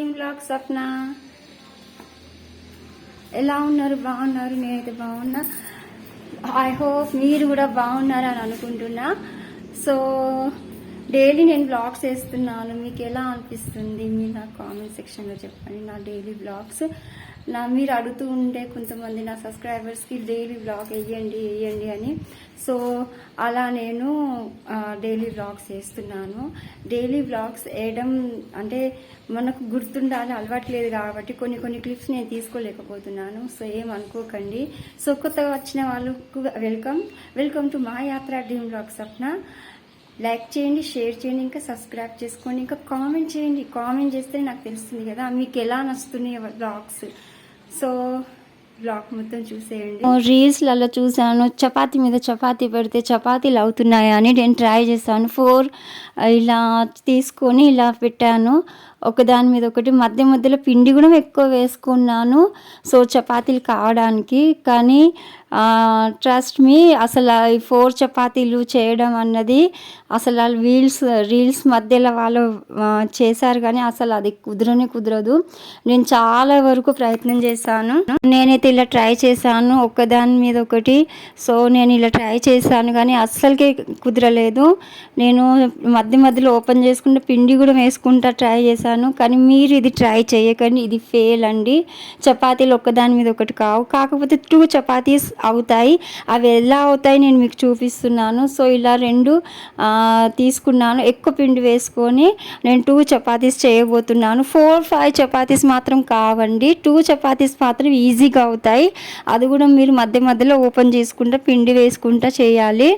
Dream blog స్వప్న ఎలా ఉన్నారు? బాగున్నారు? నేనైతే బాగున్నా. ఐ హోప్ మీరు కూడా బాగున్నారు అని అనుకుంటున్నా. సో డైలీ నేను బ్లాగ్స్ వేస్తున్నాను. మీకు ఎలా అనిపిస్తుంది? మీరు నా కామెంట్ సెక్షన్లో చెప్పండి. నా డైలీ బ్లాగ్స్. నా మీరు అడుగుతూ ఉంటే కొంతమంది నా సబ్స్క్రైబర్స్కి డైలీ బ్లాగ్ వేయండి వేయండి అని. సో అలా నేను డైలీ బ్లాగ్స్ వేస్తున్నాను. డైలీ బ్లాగ్స్ వేయడం అంటే మనకు గుర్తుండాలి అలవాట్లేదు కాబట్టి కొన్ని కొన్ని క్లిప్స్ నేను తీసుకోలేకపోతున్నాను. సో ఏం అనుకోకండి. సో కొత్తగా వచ్చిన వాళ్ళకు వెల్కమ్. వెల్కమ్ టు మా యాత్ర డ్రీమ్ బ్లాగ్ సప్న లైక్ చేయండి షేర్ చేయండి ఇంకా సబ్స్క్రైబ్ చేసుకోండి ఇంకా కామెంట్ చేయండి. కామెంట్ చేస్తే నాకు తెలుస్తుంది కదా మీకు ఎలా నస్తున్నాయి బ్లాగ్స్ సో బ్లాగ్ మొత్తం చూసేయండి. రీల్స్లలో చూసాను చపాతీ మీద చపాతీ పెడితే చపాతీలు అవుతున్నాయా అని నేను ట్రై చేశాను. ఫోర్ ఇలా తీసుకొని ఇలా పెట్టాను. ఒకదాని మీద ఒకటి మధ్య మధ్యలో పిండి కూడా ఎక్కువ వేసుకున్నాను. సో చపాతీలు కావడానికి. కానీ ట్రస్ట్ మీ అసలు ఈ ఫోర్ చపాతీలు చేయడం అన్నది అసలు వీల్స్ రీల్స్ మధ్యలో వాళ్ళు చేశారు కానీ అసలు అది కుదరనే కుదరదు. నేను చాలా వరకు ప్రయత్నం చేశాను. నేనైతే ఇలా ట్రై చేశాను ఒకదాని మీద ఒకటి. సో నేను ఇలా ట్రై చేశాను కానీ అస్సలకి కుదరలేదు. నేను మధ్య మధ్యలో ఓపెన్ చేసుకుంటే పిండి కూడా వేసుకుంటా ట్రై చేశాను. కానీ మీరు ఇది ట్రై చేయకండి. ఇది ఫెయిల్ అండి. చపాతీలు ఒక్కదాని మీద ఒకటి కావు. కాకపోతే టూ చపాతీస్ అవుతాయి. అవి ఎలా అవుతాయి నేను మీకు చూపిస్తున్నాను. సో ఇలా రెండు తీసుకున్నాను. ఎక్కువ పిండి వేసుకొని నేను టూ చపాతీస్ చేయబోతున్నాను. ఫోర్ ఫైవ్ చపాతీస్ మాత్రం కావండి. టూ చపాతీస్ మాత్రం ఈజీగా అవుతాయి. అది కూడా మీరు మధ్య మధ్యలో ఓపెన్ చేసుకుంటా పిండి వేసుకుంటా చేయాలి.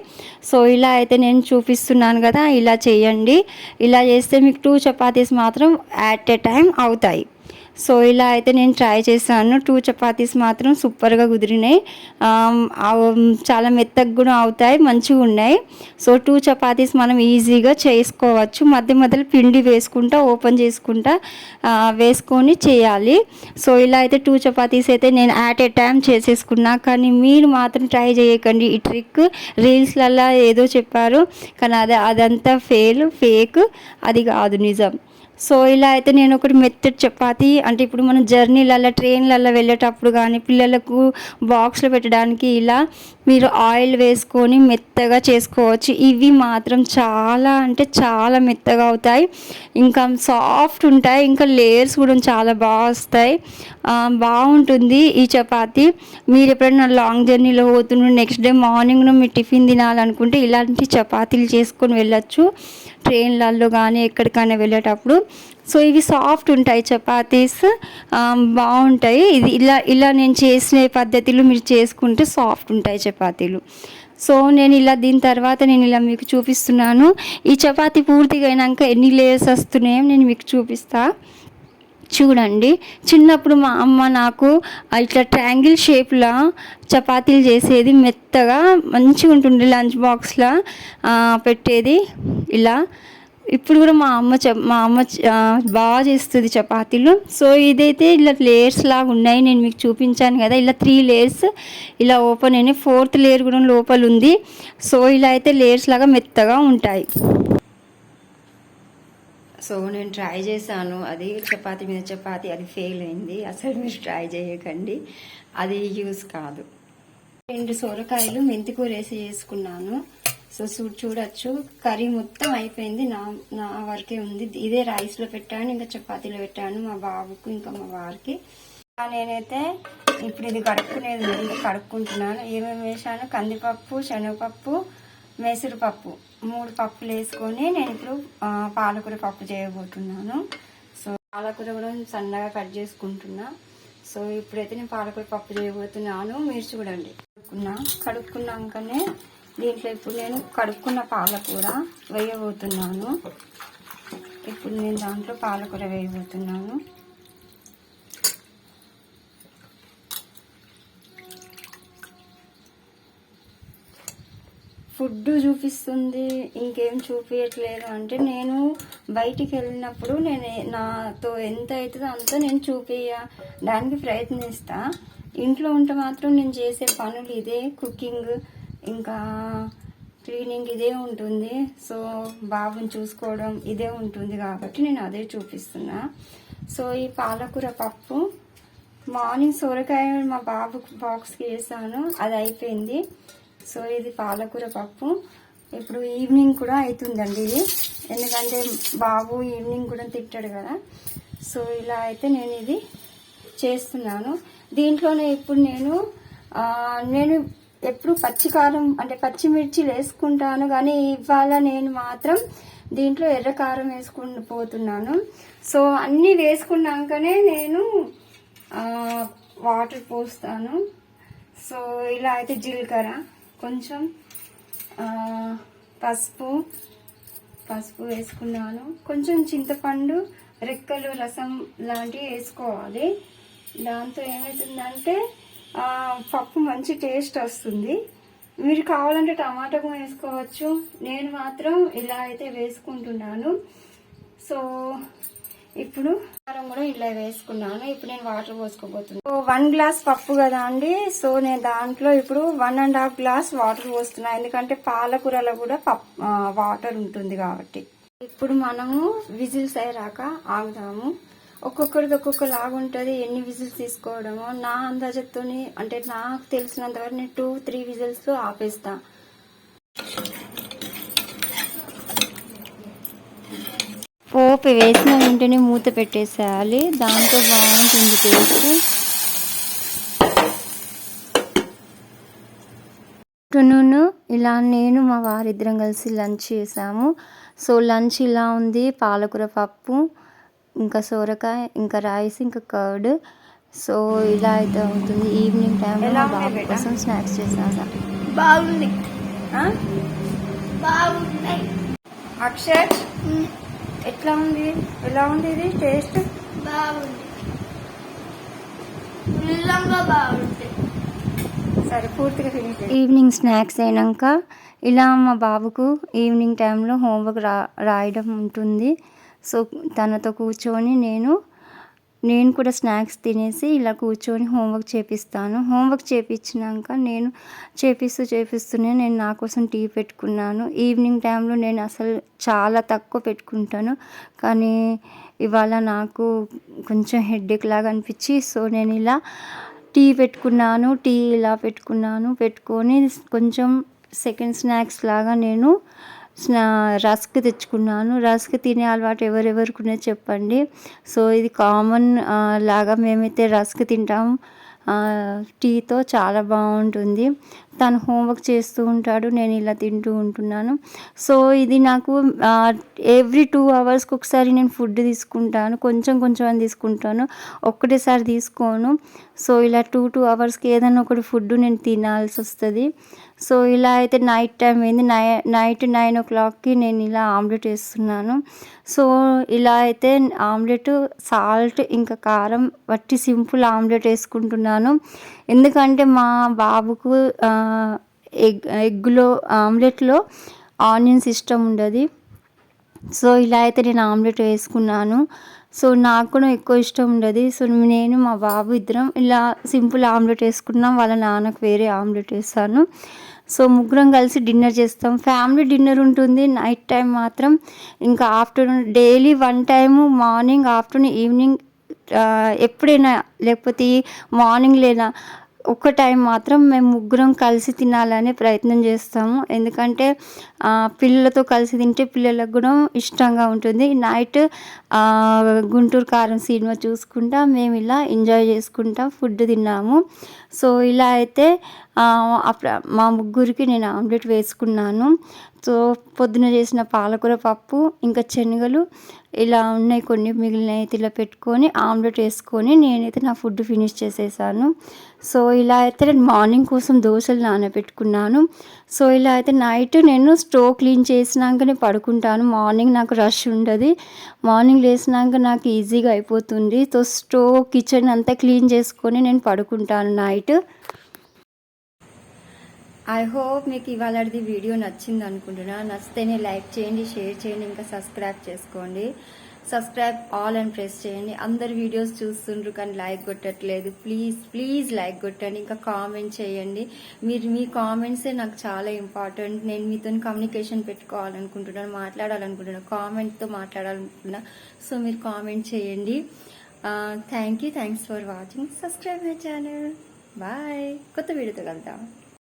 సో ఇలా అయితే నేను చూపిస్తున్నాను కదా. ఇలా చేయండి. ఇలా చేస్తే మీకు టూ చపాతీస్ మాత్రం యాట్ ఎ టైం అవుతాయి. సో ఇలా అయితే నేను ట్రై చేశాను. టూ చపాతీస్ మాత్రం సూపర్గా కుదిరినాయి. చాలా మెత్తగా కూడా అవుతాయి మంచిగా ఉన్నాయి. సో టూ చపాతీస్ మనం ఈజీగా చేసుకోవచ్చు. మధ్య మధ్యలో పిండి వేసుకుంటా ఓపెన్ చేసుకుంటా వేసుకొని చేయాలి. సో ఇలా అయితే టూ చపాతీస్ అయితే నేను యాట్ ఏ టైం చేసేసుకున్నా. కానీ మీరు మాత్రం ట్రై చేయకండి. ఈ ట్రిక్ రీల్స్లలో ఏదో చెప్పారు. కానీ అది అదంతా ఫెయిల్ ఫేక్ అది కాదు నిజం. సో ఇలా అయితే నేను ఒకటి మెత్తటి చపాతి అంటే ఇప్పుడు మనం జర్నీలలో ట్రైన్లలో వెళ్ళేటప్పుడు కానీ పిల్లలకు బాక్స్లో పెట్టడానికి ఇలా మీరు ఆయిల్ వేసుకొని మెత్తగా చేసుకోవచ్చు. ఇవి మాత్రం చాలా అంటే చాలా మెత్తగా అవుతాయి. ఇంకా సాఫ్ట్ ఉంటాయి ఇంకా లేయర్స్ కూడా చాలా బాగా వస్తాయి. బాగుంటుంది ఈ చపాతి. మీరు ఎప్పుడైనా లాంగ్ జర్నీలో పోతున్నారు నెక్స్ట్ డే మార్నింగ్ మీ టిఫిన్ తినాలనుకుంటే ఇలాంటి చపాతీలు చేసుకొని వెళ్ళచ్చు. ట్రైన్లలో కానీ ఎక్కడికైనా వెళ్ళేటప్పుడు. సో ఇవి సాఫ్ట్ ఉంటాయి చపాతీస్. బాగుంటాయి. ఇది ఇలా ఇలా నేను చేసిన పద్ధతిలో మీరు చేసుకుంటే సాఫ్ట్ ఉంటాయి చపాతీలు. సో నేను ఇలా దీని తర్వాత నేను ఇలా మీకు చూపిస్తున్నాను. ఈ చపాతీ పూర్తిగా అయినాక ఎన్ని లేయర్స్ వస్తున్నాయో నేను మీకు చూపిస్తాను చూడండి. చిన్నప్పుడు మా అమ్మ నాకు ఇట్లా ట్రయాంగిల్ షేప్లో చపాతీలు చేసేది మెత్తగా మంచిగా ఉంటుండే లంచ్ బాక్స్లో పెట్టేది ఇలా. ఇప్పుడు కూడా మా అమ్మ చ మా అమ్మ బాగా చేస్తుంది చపాతీలు. సో ఇదైతే ఇలా లేయర్స్ లాగా ఉన్నాయి. నేను మీకు చూపించాను కదా ఇలా త్రీ లేయర్స్ ఇలా ఓపెన్ అయినాయి. ఫోర్త్ లేయర్ కూడా లోపల ఉంది సో ఇలా అయితే లేయర్స్ లాగా మెత్తగా ఉంటాయి. సో నేను ట్రై చేశాను. అది చపాతీ మీద చపాతీ అది ఫెయిల్ అయింది. అసలు మీరు ట్రై చేయకండి. అది యూస్ కాదు. రెండు సొరకాయలు మెంతికూర వేసి చేసుకున్నాను. సో చూ చూడొచ్చు. కర్రీ మొత్తం అయిపోయింది. నా నా వరకే ఉంది. ఇదే రైస్లో పెట్టాను ఇంకా చపాతీలో పెట్టాను మా బాబుకు ఇంకా మా వారికి. నేనైతే ఇప్పుడు ఇది కడుక్కునేది ఇంకా కడుక్కుంటున్నాను. ఏమేమి వేసాను కందిపప్పు శనగపప్పు పప్పు. మూడు పప్పులు వేసుకొని నేను ఇప్పుడు పాలకూర పప్పు చేయబోతున్నాను. సో పాలకూర కూడా సన్నగా కట్ చేసుకుంటున్నా. సో ఇప్పుడైతే నేను పాలకూర పప్పు చేయబోతున్నాను. మీరు చూడండి. కడుక్కున్నా. కడుక్కున్నాకనే దీంట్లో ఇప్పుడు నేను కడుక్కున్న పాలకూర వేయబోతున్నాను. ఇప్పుడు నేను దాంట్లో పాలకూర వేయబోతున్నాను. ఫుడ్ చూపిస్తుంది ఇంకేం చూపించట్లేదు అంటే నేను బయటికి వెళ్ళినప్పుడు నేను నాతో ఎంత అవుతుందో అంత నేను చూపించడానికి ప్రయత్నిస్తా. ఇంట్లో ఉంటే మాత్రం నేను చేసే పనులు ఇదే కుకింగ్ ఇంకా క్లీనింగ్ ఇదే ఉంటుంది. సో బాబుని చూసుకోవడం ఇదే ఉంటుంది కాబట్టి నేను అదే చూపిస్తున్నా. సో ఈ పాలకూర పప్పు మార్నింగ్ సొరకాయ మా బాబు బాక్స్కి వేసాను. అది అయిపోయింది. సో ఇది పాలకూర పప్పు. ఇప్పుడు ఈవినింగ్ కూడా అవుతుందండి ఇది. ఎందుకంటే బాబు ఈవినింగ్ కూడా తింటాడు కదా. సో ఇలా అయితే నేను ఇది చేస్తున్నాను. దీంట్లోనే ఇప్పుడు నేను నేను ఎప్పుడు పచ్చికారం అంటే పచ్చిమిర్చి వేసుకుంటాను కానీ ఇవాళ నేను మాత్రం దీంట్లో ఎర్రకారం వేసుకుని పోతున్నాను. సో అన్నీ వేసుకున్నాకనే నేను వాటర్ పోస్తాను. సో ఇలా అయితే జీలకర్ర. కొంచెం పసుపు పసుపు వేసుకున్నాను. కొంచెం చింతపండు రెక్కలు రసం లాంటివి వేసుకోవాలి. దాంతో ఏమవుతుందంటే పప్పు మంచి టేస్ట్ వస్తుంది. మీరు కావాలంటే టమాటా కూడా వేసుకోవచ్చు. నేను మాత్రం ఇలా అయితే వేసుకుంటున్నాను. సో ఇప్పుడు కారం కూడా ఇలా వేసుకున్నాను. ఇప్పుడు నేను వాటర్ పోసుకోబోతున్నాను వన్ గ్లాస్ పప్పు కదా అండి. సో నేను దాంట్లో ఇప్పుడు one and half glass water పోస్తున్నా. ఎందుకంటే పాలకూరలో కూడా వాటర్ ఉంటుంది కాబట్టి. ఇప్పుడు మనము విజిల్స్ అయ్యాక ఆగుదాము ఒక్కొక్కరికి ఒక్కొక్క ఉంటుంది. ఎన్ని విజిల్స్ తీసుకోవడమో నా అందాజతోని అంటే నాకు తెలిసినంత వరకు నేను టూ త్రీ విజిల్స్ ఆపేస్తాను పోపు వేసిన వెంటనే మూత పెట్టేసేయాలి. దాంతో బాగుంటుంది టేస్ట్. ఆఫ్టర్నూన్ ఇలా నేను మా వారిద్దరం కలిసి లంచ్ చేసాము. సో లంచ్ ఇలా ఉంది. పాలకూర పప్పు ఇంకా సోరకాయ ఇంకా రైస్ ఇంకా కర్డ్. సో ఇలా అయితే ఉంటుంది ఈవినింగ్ టైంలో మా బాబు కోసం స్నాక్స్ చేశాను బాగుంది. బాగున్నాయి అక్షర్? ఎట్లా ఉంది? ఎలా ఉంది ఇది? టేస్ట్? బాగుంది. నిజంగా బాగుంది. సరే పూర్తిగా ఈవినింగ్ స్నాక్స్ అయినాక ఇలా మా బాబుకు ఈవినింగ్ టైంలో హోంవర్క్ రా రాయడం ఉంటుంది. సో తనతో కూర్చొని నేను నేను కూడా స్నాక్స్ తినేసి ఇలా కూర్చొని హోంవర్క్ చేపిస్తాను. హోంవర్క్ చేపించినాక నేను చేపిస్తూ చేపిస్తూనే నేను నా కోసం టీ పెట్టుకున్నాను. ఈవినింగ్ టైంలో నేను అసలు చాలా తక్కువ పెట్టుకుంటాను. కానీ ఇవాళ నాకు కొంచెం హెడ్ఏక్ లాగా అనిపించి సో నేను ఇలా టీ పెట్టుకున్నాను. టీ ఇలా పెట్టుకున్నాను. పెట్టుకొని కొంచెం సెకండ్ స్నాక్స్ లాగా నేను రస్క్ తెచ్చుకున్నాను. రస్క్ తినే అలవాటు ఎవరెవరికి చెప్పండి. సో ఇది కామన్ లాగా మేమైతే రస్క్ తింటాం. టీతో చాలా బాగుంటుంది. తను హోంవర్క్ చేస్తూ ఉంటాడు నేను ఇలా తింటూ ఉంటున్నాను. సో ఇది నాకు ఎవ్రీ టూ అవర్స్కి ఒకసారి నేను ఫుడ్ తీసుకుంటాను కొంచెం కొంచెం అని తీసుకుంటాను. ఒక్కటేసారి తీసుకోను. సో ఇలా టూ టూ అవర్స్కి ఏదైనా ఒకటి ఫుడ్ నేను తినాల్సి వస్తుంది. సో ఇలా అయితే నైట్ టైం అయింది. నై నైట్ నైన్ ఓ క్లాక్కి నేను ఇలా ఆమ్లెట్ వేస్తున్నాను. సో ఇలా అయితే ఆమ్లెట్ సాల్ట్ ఇంకా కారం వట్టి సింపుల్ ఆమ్లెట్ వేసుకుంటున్నాను. ఎందుకంటే మా బాబుకు ఎగ్ ఎగ్లో ఆమ్లెట్లో ఆనియన్స్ ఇష్టం ఉండదు. సో ఇలా అయితే నేను ఆమ్లెట్ వేసుకున్నాను. సో నాకు కూడా ఎక్కువ ఇష్టం ఉండదు. సో నేను మా బాబు ఇద్దరం ఇలా సింపుల్ ఆమ్లెట్ వేసుకున్నాం. వాళ్ళ నాన్నకు వేరే ఆమ్లెట్ వేస్తాను సో ముగ్గురం కలిసి డిన్నర్ చేస్తాం. ఫ్యామిలీ డిన్నర్ ఉంటుంది. నైట్ టైం మాత్రం ఇంకా afternoon daily one time morning afternoon evening ఎప్పుడైనా లేకపోతే మార్నింగ్ లేదా ఒక్క టైం మాత్రం మేము ముగ్గురం కలిసి తినాలనే ప్రయత్నం చేస్తాము. ఎందుకంటే పిల్లలతో కలిసి తింటే పిల్లలకు కూడా ఇష్టంగా ఉంటుంది. నైట్ గుంటూరు కారం సినిమా చూసుకుంటా మేము ఇలా ఎంజాయ్ చేసుకుంటా ఫుడ్ తిన్నాము. సో ఇలా అయితే అప్పుడు మా ముగ్గురికి నేను ఆమ్లెట్ వేసుకున్నాను. సో పొద్దున చేసిన పాలకూర పప్పు ఇంకా శనగలు ఇలా ఉన్నాయి కొన్ని మిగిలిన అయితే ఇలా పెట్టుకొని ఆమ్లెట్ వేసుకొని నేనైతే నా ఫుడ్ ఫినిష్ చేసేసాను. సో ఇలా అయితే నేను మార్నింగ్ కోసం దోశలు నానబెట్టుకున్నాను. సో ఇలా అయితే నైట్ నేను స్టవ్ క్లీన్ చేసినాకనే పడుకుంటాను. మార్నింగ్ నాకు రష్ ఉండదు. మార్నింగ్ లేసినాక నాకు ఈజీగా అయిపోతుంది. సో స్టవ్ కిచెన్ అంతా క్లీన్ చేసుకొని నేను పడుకుంటాను నైట్. ఐ హోప్ మీకు ఇవాళది వీడియో నచ్చింది అనుకుంటున్నా. నచ్చితేనే లైక్ చేయండి షేర్ చేయండి ఇంకా సబ్స్క్రైబ్ చేసుకోండి. సబ్స్క్రైబ్ ఆల్ అని ప్రెస్ చేయండి. అందరు వీడియోస్ చూస్తుండ్రు కానీ లైక్ కొట్టట్లేదు. ప్లీజ్ ప్లీజ్ లైక్ కొట్టండి ఇంకా కామెంట్ చేయండి. మీరు మీ కామెంట్సే నాకు చాలా ఇంపార్టెంట్. నేను మీతో కమ్యూనికేషన్ పెట్టుకోవాలనుకుంటున్నాను మాట్లాడాలనుకుంటున్నాను కామెంట్తో మాట్లాడాలనుకుంటున్నా. సో మీరు కామెంట్ చేయండి. Thank you thanks for watching subscribe my channel bye కొత్త వీడియోతో కలుద్దాం.